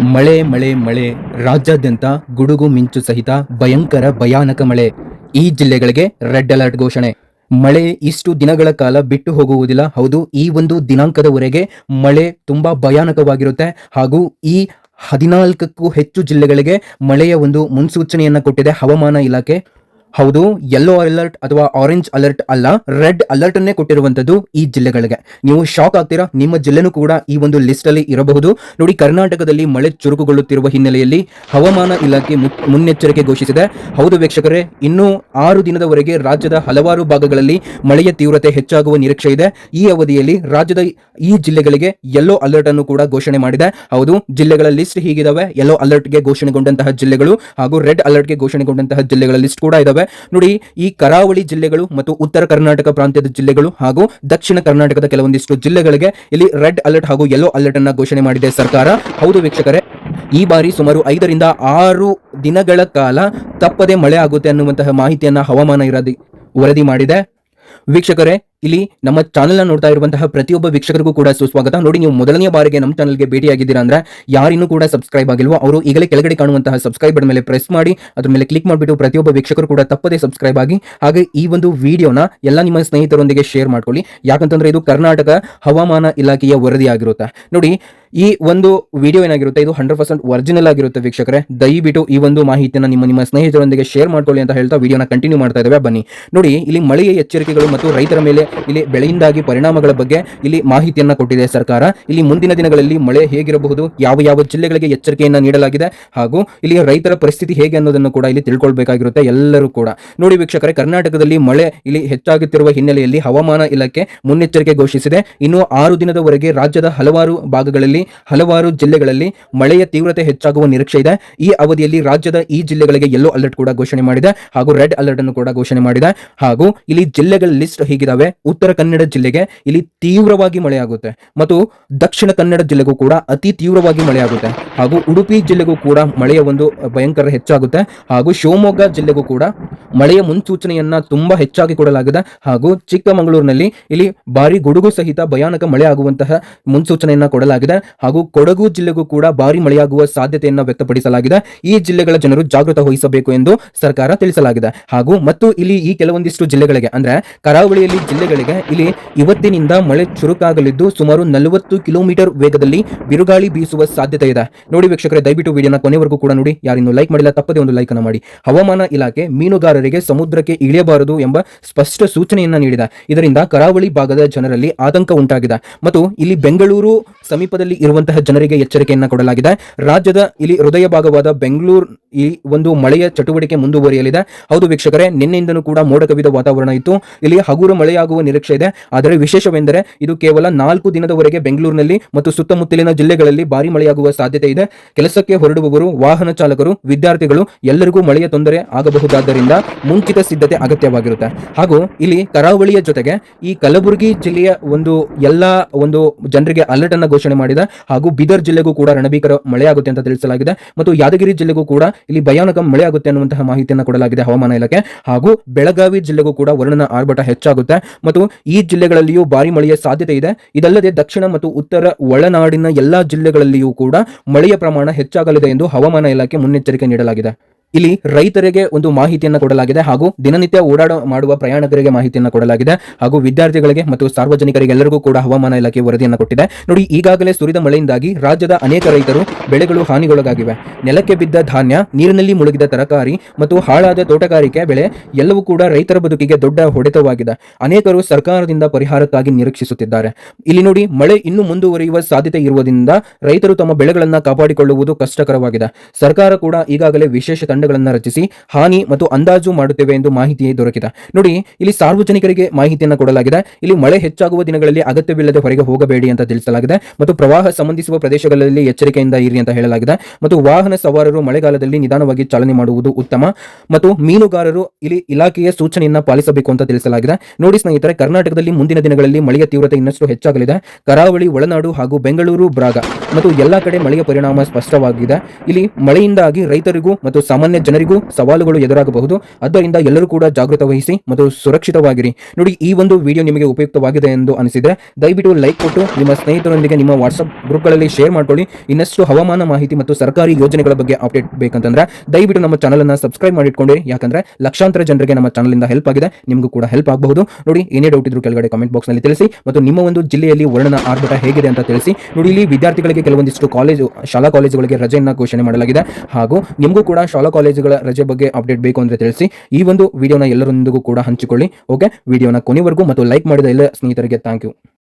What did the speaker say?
ಮಳೆ ಮಳೆ ಮಳೆ. ರಾಜ್ಯಾದ್ಯಂತ ಗುಡುಗು, ಮಿಂಚು ಸಹಿತ ಭಯಂಕರ, ಭಯಾನಕ ಮಳೆ. ಈ ಜಿಲ್ಲೆಗಳಿಗೆ ರೆಡ್ ಅಲರ್ಟ್ ಘೋಷಣೆ. ಮಳೆ ಇಷ್ಟು ದಿನಗಳ ಕಾಲ ಬಿಟ್ಟು ಹೋಗುವುದಿಲ್ಲ. ಹೌದು, ಈ ಒಂದು ದಿನಾಂಕದವರೆಗೆ ಮಳೆ ತುಂಬಾ ಭಯಾನಕವಾಗಿರುತ್ತೆ. ಹಾಗೂ ಈ ಹದಿನಾಲ್ಕಕ್ಕೂ ಹೆಚ್ಚು ಜಿಲ್ಲೆಗಳಿಗೆ ಮಳೆಯ ಒಂದು ಮುನ್ಸೂಚನೆಯನ್ನು ಕೊಟ್ಟಿದೆ ಹವಾಮಾನ ಇಲಾಖೆ. ಹೌದು ಯೆಲ್ಲೋ ಅಲರ್ಟ್ ಅಥವಾ ಆರೆಂಜ್ ಅಲರ್ಟ್ ಅಲ್ಲ ರೆಡ್ ಅಲರ್ಟ್ ಅನ್ನೇ ಕೊಟ್ಟಿರುವಂತದ್ದು ಈ ಜಿಲ್ಲೆಗಳಿಗೆ. ನೀವು ಶಾಕ್ ಆಗ್ತೀರಾ? ನಿಮ್ಮ ಜಿಲ್ಲೆನೂ ಕೂಡ ಈ ಒಂದು ಲಿಸ್ಟ್ ಅಲ್ಲಿ ಇರಬಹುದು. ನೋಡಿ, ಕರ್ನಾಟಕದಲ್ಲಿ ಮಳೆ ಚುರುಕುಗೊಳ್ಳುತ್ತಿರುವ ಹಿನ್ನೆಲೆಯಲ್ಲಿ ಹವಾಮಾನ ಇಲಾಖೆ ಮುನ್ನೆಚ್ಚರಿಕೆ ಘೋಷಿಸಿದೆ. ಹೌದು ವೀಕ್ಷಕರೇ, ಇನ್ನೂ ಆರು ದಿನದವರೆಗೆ ರಾಜ್ಯದ ಹಲವಾರು ಭಾಗಗಳಲ್ಲಿ ಮಳೆಯ ತೀವ್ರತೆ ಹೆಚ್ಚಾಗುವ ನಿರೀಕ್ಷೆ ಇದೆ. ಈ ಅವಧಿಯಲ್ಲಿ ರಾಜ್ಯದ ಈ ಜಿಲ್ಲೆಗಳಿಗೆ ಯೆಲ್ಲೋ ಅಲರ್ಟ್ ಅನ್ನು ಕೂಡ ಘೋಷಣೆ ಮಾಡಿದೆ. ಹೌದು, ಜಿಲ್ಲೆಗಳ ಲಿಸ್ಟ್ ಹೀಗಿದಾವೆ. ಯೆಲ್ಲೋ ಅಲರ್ಟ್ಗೆ ಘೋಷಣೆಗೊಂಡಂತಹ ಜಿಲ್ಲೆಗಳು ಹಾಗೂ ರೆಡ್ ಅಲರ್ಟ್ಗೆ ಘೋಷಣೆಗೊಂಡಂತಹ ಜಿಲ್ಲೆಗಳ ಲಿಸ್ಟ್ ಕೂಡ ಇದಾವೆ. ನೋಡಿ, ಈ ಕರಾವಳಿ ಜಿಲ್ಲೆಗಳು ಮತ್ತು ಉತ್ತರ ಕರ್ನಾಟಕ ಪ್ರಾಂತ್ಯದ ಜಿಲ್ಲೆಗಳು ಹಾಗೂ ದಕ್ಷಿಣ ಕರ್ನಾಟಕದ ಕೆಲವೊಂದಿಷ್ಟು ಜಿಲ್ಲೆಗಳಿಗೆ ಇಲ್ಲಿ ರೆಡ್ ಅಲರ್ಟ್ ಹಾಗೂ ಯೆಲ್ಲೋ ಅಲರ್ಟ್ ಅನ್ನ ಘೋಷಣೆ ಮಾಡಿದೆ ಸರ್ಕಾರ. ಹೌದು ವೀಕ್ಷಕರೇ, ಈ ಬಾರಿ ಸುಮಾರು ಐದರಿಂದ ಆರು ದಿನಗಳ ಕಾಲ ತಪ್ಪದೆ ಮಳೆ ಆಗುತ್ತೆ ಅನ್ನುವಂತಹ ಮಾಹಿತಿಯನ್ನ ಹವಾಮಾನ ಇರದಿ ವರದಿ ಮಾಡಿದೆ. ವೀಕ್ಷಕರೇ ಇಲ್ಲಿ ನಮ್ಮ ಚಾನೆಲ್ನ ನೋಡ್ತಾ ಇರುವಂತಹ ಪ್ರತಿಯೊಬ್ಬ ವೀಕ್ಷಕರಿಗೂ ಕೂಡ ಸುಸ್ವಾಗತ. ನೋಡಿ, ನೀವು ಮೊದಲನೇ ಬಾರಿಗೆ ನಮ್ಮ ಚಾನಲ್ಗೆ ಭೇಟಿಯಾಗಿದ್ದೀರಾ ಅಂದ್ರೆ ಯಾರಿನ್ನೂ ಕೂಡ ಸಬ್ಸ್ಕ್ರೈಬ್ ಆಗಿಲ್ವೋ, ಅವರು ಈಗಲೇ ಕೆಳಗಡೆ ಕಾಣುವಂತಹ ಸಬ್ಸ್ಕ್ರೈಬ್ ಮೇಲೆ ಪ್ರೆಸ್ ಮಾಡಿ, ಅದ್ರ ಮೇಲೆ ಕ್ಲಿಕ್ ಮಾಡಿಬಿಟ್ಟು ಪ್ರತಿಯೊಬ್ಬ ವೀಕ್ಷಕರು ಕೂಡ ತಪ್ಪದೇ ಸಬ್ಸ್ಕ್ರೈಬ್ ಆಗಿ, ಹಾಗೆ ಈ ಒಂದು ವಿಡಿಯೋನ ಎಲ್ಲ ನಿಮ್ಮ ಸ್ನೇಹಿತರೊಂದಿಗೆ ಶೇರ್ ಮಾಡ್ಕೊಳ್ಳಿ. ಯಾಕಂತಂದ್ರೆ ಇದು ಕರ್ನಾಟಕ ಹವಾಮಾನ ಇಲಾಖೆಯ ವರದಿ ಆಗಿರುತ್ತೆ ನೋಡಿ, ಈ ಒಂದು ವಿಡಿಯೋ ಏನಾಗಿರುತ್ತೆ, ಇದು ಹಂಡ್ರೆಡ್ ಪರ್ಸೆಂಟ್ ಒರಿಜಿನಲ್ ಆಗಿರುತ್ತೆ ವೀಕ್ಷಕರೇ. ದಯವಿಟ್ಟು ಈ ಒಂದು ಮಾಹಿತಿಯನ್ನು ನಿಮ್ಮ ನಿಮ್ಮ ಸ್ನೇಹಿತರೊಂದಿಗೆ ಶೇರ್ ಮಾಡ್ಕೊಳ್ಳಿ ಅಂತ ಹೇಳ್ತಾ ವಿಡಿಯೋನ ಕಂಟಿನ್ಯೂ ಮಾಡ್ತಾ ಇದ್ದಾವೆ. ಬನ್ನಿ. ನೋಡಿ, ಇಲ್ಲಿ ಮಳೆಯ ಎಚ್ಚರಿಕೆಗಳು ಮತ್ತು ರೈತರ ಮೇಲೆ ಇಲ್ಲಿ ಬೆಳೆಯಿಂದಾಗಿ ಪರಿಣಾಮಗಳ ಬಗ್ಗೆ ಇಲ್ಲಿ ಮಾಹಿತಿಯನ್ನ ಕೊಟ್ಟಿದೆ ಸರ್ಕಾರ. ಇಲ್ಲಿ ಮುಂದಿನ ದಿನಗಳಲ್ಲಿ ಮಳೆ ಹೇಗಿರಬಹುದು, ಯಾವ ಯಾವ ಜಿಲ್ಲೆಗಳಿಗೆ ಎಚ್ಚರಿಕೆಯನ್ನ ನೀಡಲಾಗಿದೆ, ಹಾಗೂ ಇಲ್ಲಿ ರೈತರ ಪರಿಸ್ಥಿತಿ ಹೇಗೆ ಅನ್ನೋದನ್ನು ಕೂಡ ಇಲ್ಲಿ ತಿಳ್ಕೊಳ್ಬೇಕಾಗಿರುತ್ತೆ ಎಲ್ಲರೂ ಕೂಡ. ನೋಡಿ ವೀಕ್ಷಕರೇ, ಕರ್ನಾಟಕದಲ್ಲಿ ಮಳೆ ಇಲ್ಲಿ ಹೆಚ್ಚಾಗುತ್ತಿರುವ ಹಿನ್ನೆಲೆಯಲ್ಲಿ ಹವಾಮಾನ ಇಲಾಖೆ ಮುನ್ನೆಚ್ಚರಿಕೆ ಘೋಷಿಸಿದೆ. ಇನ್ನು ಆರು ದಿನದವರೆಗೆ ರಾಜ್ಯದ ಹಲವಾರು ಭಾಗಗಳಲ್ಲಿ, ಹಲವಾರು ಜಿಲ್ಲೆಗಳಲ್ಲಿ ಮಳೆಯ ತೀವ್ರತೆ ಹೆಚ್ಚಾಗುವ ನಿರೀಕ್ಷೆ ಇದೆ. ಈ ಅವಧಿಯಲ್ಲಿ ರಾಜ್ಯದ ಈ ಜಿಲ್ಲೆಗಳಿಗೆ ಯೆಲ್ಲೋ ಅಲರ್ಟ್ ಕೂಡ ಘೋಷಣೆ ಮಾಡಿದೆ, ಹಾಗೂ ರೆಡ್ ಅಲರ್ಟ್ ಅನ್ನು ಕೂಡ ಘೋಷಣೆ ಮಾಡಿದೆ. ಹಾಗೂ ಇಲ್ಲಿ ಜಿಲ್ಲೆಗಳ ಲಿಸ್ಟ್ ಹೀಗಿದಾವೆ. ಉತ್ತರ ಕನ್ನಡ ಜಿಲ್ಲೆಗೆ ಇಲ್ಲಿ ತೀವ್ರವಾಗಿ ಮಳೆಯಾಗುತ್ತೆ. ಮತ್ತು ದಕ್ಷಿಣ ಕನ್ನಡ ಜಿಲ್ಲೆಗೂ ಕೂಡ ಅತಿ ತೀವ್ರವಾಗಿ ಮಳೆಯಾಗುತ್ತೆ. ಹಾಗೂ ಉಡುಪಿ ಜಿಲ್ಲೆಗೂ ಕೂಡ ಮಳೆಯ ಒಂದು ಭಯಂಕರ ಹೆಚ್ಚಾಗುತ್ತೆ. ಹಾಗೂ ಶಿವಮೊಗ್ಗ ಜಿಲ್ಲೆಗೂ ಕೂಡ ಮಳೆಯ ಮುನ್ಸೂಚನೆಯನ್ನ ತುಂಬಾ ಹೆಚ್ಚಾಗಿ ಕೊಡಲಾಗಿದೆ. ಹಾಗೂ ಚಿಕ್ಕಮಗಳೂರಿನಲ್ಲಿ ಇಲ್ಲಿ ಭಾರಿ ಗುಡುಗು ಸಹಿತ ಭಯಾನಕ ಮಳೆ ಆಗುವಂತಹ ಮುನ್ಸೂಚನೆಯನ್ನ ಕೊಡಲಾಗಿದೆ. ಹಾಗೂ ಕೊಡಗು ಜಿಲ್ಲೆಗೂ ಕೂಡ ಭಾರಿ ಮಳೆಯಾಗುವ ಸಾಧ್ಯತೆಯನ್ನ ವ್ಯಕ್ತಪಡಿಸಲಾಗಿದೆ. ಈ ಜಿಲ್ಲೆಗಳ ಜನರು ಜಾಗೃತ ವಹಿಸಬೇಕು ಎಂದು ಸರ್ಕಾರ ತಿಳಿಸಲಾಗಿದೆ. ಹಾಗೂ ಮತ್ತು ಇಲ್ಲಿ ಈ ಕೆಲವೊಂದಿಷ್ಟು ಜಿಲ್ಲೆಗಳಿಗೆ, ಅಂದ್ರೆ ಕರಾವಳಿಯಲ್ಲಿ ಜಿಲ್ಲೆಗಳಿಗೆ ಇಲ್ಲಿ ಇವತ್ತಿನಿಂದ ಮಳೆ ಚುರುಕಾಗಲಿದ್ದು ಸುಮಾರು ನಲವತ್ತು ಕಿಲೋಮೀಟರ್ ವೇಗದಲ್ಲಿ ಬಿರುಗಾಳಿ ಬೀಸುವ ಸಾಧ್ಯತೆ ಇದೆ. ನೋಡಿ ವೀಕ್ಷಕರೇ, ದಯವಿಟ್ಟು ವಿಡಿಯೋನ ಕೊನೆವರೆಗೂ ಕೂಡ ನೋಡಿ. ಯಾರಿನ್ನೂ ಲೈಕ್ ಮಾಡಿಲ್ಲ, ತಪ್ಪದೇ ಒಂದು ಲೈಕ್ ಅನ್ನು ಮಾಡಿ. ಹವಾಮಾನ ಇಲಾಖೆ ಮೀನುಗಾರರಿಗೆ ಸಮುದ್ರಕ್ಕೆ ಇಳಿಯಬಾರದು ಎಂಬ ಸ್ಪಷ್ಟ ಸೂಚನೆಯನ್ನು ನೀಡಿದೆ. ಇದರಿಂದ ಕರಾವಳಿ ಭಾಗದ ಜನರಲ್ಲಿ ಆತಂಕ ಉಂಟಾಗಿದೆ. ಮತ್ತು ಇಲ್ಲಿ ಬೆಂಗಳೂರು ಸಮೀಪದಲ್ಲಿ ಇರುವಂತಹ ಜನರಿಗೆ ಎಚ್ಚರಿಕೆಯನ್ನು ಕೊಡಲಾಗಿದೆ. ರಾಜ್ಯದ ಇಲ್ಲಿ ಹೃದಯ ಭಾಗವಾದ ಬೆಂಗಳೂರು ಈ ಒಂದು ಮಳೆಯ ಚಟುವಟಿಕೆ ಮುಂದುವರಿಯಲಿದೆ. ಹೌದು ವೀಕ್ಷಕರೇ, ನಿನ್ನೆಯಿಂದನೂ ಕೂಡ ಮೋಡ ಕವಿದ ವಾತಾವರಣ ಇತ್ತು. ಇಲ್ಲಿ ಹಗುರು ಮಳೆಯಾಗುವ ನಿರೀಕ್ಷೆ ಇದೆ. ಆದರೆ ವಿಶೇಷವೆಂದರೆ ಇದು ಕೇವಲ ನಾಲ್ಕು ದಿನದವರೆಗೆ ಬೆಂಗಳೂರಿನಲ್ಲಿ ಮತ್ತು ಸುತ್ತಮುತ್ತಲಿನ ಜಿಲ್ಲೆಗಳಲ್ಲಿ ಭಾರಿ ಮಳೆಯಾಗುವ ಸಾಧ್ಯತೆ ಇದೆ. ಕೆಲಸಕ್ಕೆ ಹೊರಡುವವರು, ವಾಹನ ಚಾಲಕರು, ವಿದ್ಯಾರ್ಥಿಗಳು ಎಲ್ಲರಿಗೂ ಮಳೆಯ ತೊಂದರೆ ಆಗಬಹುದಾದ್ದರಿಂದ ಮುಂಚಿತ ಸಿದ್ಧತೆ ಅಗತ್ಯವಾಗಿರುತ್ತೆ. ಹಾಗೂ ಇಲ್ಲಿ ಕರಾವಳಿಯ ಜೊತೆಗೆ ಈ ಕಲಬುರಗಿ ಜಿಲ್ಲೆಯ ಒಂದು ಎಲ್ಲ ಒಂದು ಜನರಿಗೆ ಅಲರ್ಟ್ ಅನ್ನು ಘೋಷಣೆ ಮಾಡಿದೆ. ಹಾಗೂ ಬೀದರ್ ಜಿಲ್ಲೆಗೂ ಕೂಡ ರಣಭೀಕರ ಮಳೆಯಾಗುತ್ತೆ ಅಂತ ತಿಳಿಸಲಾಗಿದೆ. ಮತ್ತು ಯಾದಗಿರಿ ಜಿಲ್ಲೆಗೂ ಕೂಡ ಇಲ್ಲಿ ಭಯಾನಕ ಮಳೆಯಾಗುತ್ತೆ ಅನ್ನುವಂತಹ ಮಾಹಿತಿಯನ್ನು ಕೊಡಲಾಗಿದೆ ಹವಾಮಾನ ಇಲಾಖೆ. ಹಾಗೂ ಬೆಳಗಾವಿ ಜಿಲ್ಲೆಗೂ ಕೂಡ ವರ್ಣನ ಆರ್ಭಟ ಹೆಚ್ಚಾಗುತ್ತೆ. ಮತ್ತು ಈ ಜಿಲ್ಲೆಗಳಲ್ಲಿಯೂ ಭಾರಿ ಮಳೆಯ ಸಾಧ್ಯತೆ ಇದೆ. ಇದಲ್ಲದೆ ದಕ್ಷಿಣ ಮತ್ತು ಉತ್ತರ ಒಳನಾಡಿನ ಎಲ್ಲಾ ಜಿಲ್ಲೆಗಳಲ್ಲಿಯೂ ಕೂಡ ಮಳೆಯ ಪ್ರಮಾಣ ಹೆಚ್ಚಾಗಲಿದೆ ಎಂದು ಹವಾಮಾನ ಇಲಾಖೆ ಮುನ್ನೆಚ್ಚರಿಕೆ ನೀಡಲಾಗಿದೆ. ಇಲ್ಲಿ ರೈತರಿಗೆ ಒಂದು ಮಾಹಿತಿಯನ್ನು ಕೊಡಲಾಗಿದೆ ಹಾಗೂ ದಿನನಿತ್ಯ ಓಡಾಡ ಮಾಡುವ ಪ್ರಯಾಣಿಕರಿಗೆ ಮಾಹಿತಿಯನ್ನು ಕೊಡಲಾಗಿದೆ ಹಾಗೂ ವಿದ್ಯಾರ್ಥಿಗಳಿಗೆ ಮತ್ತು ಸಾರ್ವಜನಿಕರಿಗೆ ಎಲ್ಲರಿಗೂ ಕೂಡ ಹವಾಮಾನ ಇಲಾಖೆ ವರದಿಯನ್ನು ಕೊಟ್ಟಿದೆ. ನೋಡಿ, ಈಗಾಗಲೇ ಸುರಿದ ಮಳೆಯಿಂದಾಗಿ ರಾಜ್ಯದ ಅನೇಕ ರೈತರು ಬೆಳೆಗಳು ಹಾನಿಗೊಳಗಾಗಿವೆ. ನೆಲಕ್ಕೆ ಬಿದ್ದ ಧಾನ್ಯ, ನೀರಿನಲ್ಲಿ ಮುಳುಗಿದ ತರಕಾರಿ ಮತ್ತು ಹಾಳಾದ ತೋಟಗಾರಿಕೆ ಬೆಳೆ ಎಲ್ಲವೂ ಕೂಡ ರೈತರ ಬದುಕಿಗೆ ದೊಡ್ಡ ಹೊಡೆತವಾಗಿದೆ. ಅನೇಕರು ಸರ್ಕಾರದಿಂದ ಪರಿಹಾರಕ್ಕಾಗಿ ನಿರೀಕ್ಷಿಸುತ್ತಿದ್ದಾರೆ. ಇಲ್ಲಿ ನೋಡಿ, ಮಳೆ ಇನ್ನೂ ಮುಂದುವರಿಯುವ ಸಾಧ್ಯತೆ ಇರುವುದರಿಂದ ರೈತರು ತಮ್ಮ ಬೆಳೆಗಳನ್ನು ಕಾಪಾಡಿಕೊಳ್ಳುವುದು ಕಷ್ಟಕರವಾಗಿದೆ. ಸರ್ಕಾರ ಕೂಡ ಈಗಾಗಲೇ ವಿಶೇಷ ತಂಡಗಳನ್ನು ರಚಿಸಿ ಹಾನಿ ಮತ್ತು ಅಂದಾಜು ಮಾಡುತ್ತೇವೆ ಎಂದು ಮಾಹಿತಿ ದೊರಕಿದೆ. ನೋಡಿ, ಇಲ್ಲಿ ಸಾರ್ವಜನಿಕರಿಗೆ ಮಾಹಿತಿಯನ್ನು ಕೊಡಲಾಗಿದೆ. ಇಲ್ಲಿ ಮಳೆ ಹೆಚ್ಚಾಗುವ ದಿನಗಳಲ್ಲಿ ಅಗತ್ಯವಿಲ್ಲದೆ ಹೊರಗೆ ಹೋಗಬೇಡಿ ಅಂತ ತಿಳಿಸಲಾಗಿದೆ ಮತ್ತು ಪ್ರವಾಹ ಸಂಬಂಧಿಸುವ ಪ್ರದೇಶಗಳಲ್ಲಿ ಎಚ್ಚರಿಕೆಯಿಂದ ಇರಿ ಅಂತ ಹೇಳಲಾಗಿದೆ. ಮತ್ತು ವಾಹನ ಸವಾರರು ಮಳೆಗಾಲದಲ್ಲಿ ನಿಧಾನವಾಗಿ ಚಾಲನೆ ಮಾಡುವುದು ಉತ್ತಮ ಮತ್ತು ಮೀನುಗಾರರು ಇಲ್ಲಿ ಇಲಾಖೆಯ ಸೂಚನೆಯನ್ನು ಪಾಲಿಸಬೇಕು ಅಂತ ತಿಳಿಸಲಾಗಿದೆ. ನೋಡಿ ಸ್ನೇಹಿತರೆ, ಕರ್ನಾಟಕದಲ್ಲಿ ಮುಂದಿನ ದಿನಗಳಲ್ಲಿ ಮಳೆಯ ತೀವ್ರತೆ ಇನ್ನಷ್ಟು ಹೆಚ್ಚಾಗಲಿದೆ. ಕರಾವಳಿ, ಒಳನಾಡು ಹಾಗೂ ಬೆಂಗಳೂರು, ಬ್ರಾಗ ಮತ್ತು ಎಲ್ಲಾ ಕಡೆ ಮಳೆಯ ಪರಿಣಾಮ ಸ್ಪಷ್ಟವಾಗಿದೆ. ಇಲ್ಲಿ ಮಳೆಯಿಂದಾಗಿ ರೈತರಿಗೂ ಮತ್ತು ಸಾಮಾನ್ಯ ಸಾಮಾನ್ಯ ಜನರಿಗೂ ಸವಾಲುಗಳು ಎದುರಾಗಬಹುದು. ಆದ್ದರಿಂದ ಎಲ್ಲರೂ ಕೂಡ ಜಾಗೃತ ವಹಿಸಿ ಮತ್ತು ಸುರಕ್ಷಿತವಾಗಿರಿ. ನೋಡಿ, ಈ ಒಂದು ವಿಡಿಯೋ ನಿಮಗೆ ಉಪಯುಕ್ತವಾಗಿದೆ ಎಂದು ಅನಿಸಿದ್ರೆ, ದಯವಿಟ್ಟು ಲೈಕ್ ಕೊಟ್ಟು ನಿಮ್ಮ ಸ್ನೇಹಿತರೊಂದಿಗೆ ನಿಮ್ಮ ವಾಟ್ಸಪ್ ಗ್ರೂಪ್ಗಳಲ್ಲಿ ಶೇರ್ ಮಾಡ್ಕೊಳ್ಳಿ. ಇನ್ನಷ್ಟು ಹವಾಮಾನ ಮಾಹಿತಿ ಮತ್ತು ಸರ್ಕಾರಿ ಯೋಜನೆಗಳ ಬಗ್ಗೆ ಅಪ್ಡೇಟ್ ಬೇಕಂತಂದ್ರೆ, ದಯವಿಟ್ಟು ನಮ್ಮ ಚಾನಲ್ ಅನ್ನು ಸಬ್ಸ್ಕ್ರೈಬ್ ಮಾಡಿಟ್ಕೊಂಡ್ರಿ. ಯಾಕಂದ್ರೆ, ಲಕ್ಷಾಂತರ ಜನರಿಗೆ ನಮ್ಮ ಚಾನಲ್ ಇಂದ ಹೆಲ್ಪ್ ಆಗಿದೆ. ನಿಮಗೂ ಕೂಡ ಹೆಲ್ಪ್ ಆಗಬಹುದು. ನೋಡಿ, ಏನೇ ಡೌಟ್ ಇದ್ರು ಕೆಳಗಡೆ ಕಾಮೆಂಟ್ ಬಾಕ್ಸ್ನಲ್ಲಿ ತಿಳಿಸಿ ಮತ್ತು ನಿಮ್ಮ ಒಂದು ಜಿಲ್ಲೆಯಲ್ಲಿ ವರ್ಣನ ಆರ್ಭಟ ಹೇಗಿದೆ ಅಂತ ತಿಳಿಸಿ. ನೋಡಿ, ಇಲ್ಲಿ ವಿದ್ಯಾರ್ಥಿಗಳಿಗೆ ಕೆಲವೊಂದಿಷ್ಟು ಕಾಲೇಜು ಶಾಲಾ ಕಾಲೇಜುಗಳಿಗೆ ರಜೆಯನ್ನು ಘೋಷಣೆ ಮಾಡಲಾಗಿದೆ. ಹಾಗೂ ನಿಮಗೂ ಕೂಡ ಶಾಲಾ ಕಾಲೇಜುಗಳ ರಜೆ ಬಗ್ಗೆ ಅಪ್ಡೇಟ್ ಬೇಕು ಅಂದ್ರೆ ತಿಳಿಸಿ, ಈ ಒಂದು ವಿಡಿಯೋನ ಎಲ್ಲರೊಂದಿಗೂ ಕೂಡ ಹಂಚಿಕೊಳ್ಳಿ. ಓಕೆ ವಿಡಿಯೋನ ಕೊನೆವರೆಗೂ ಮತ್ತು ಲೈಕ್ ಮಾಡಿದ ಎಲ್ಲ ಸ್ನೇಹಿತರಿಗೆ ಥ್ಯಾಂಕ್ ಯು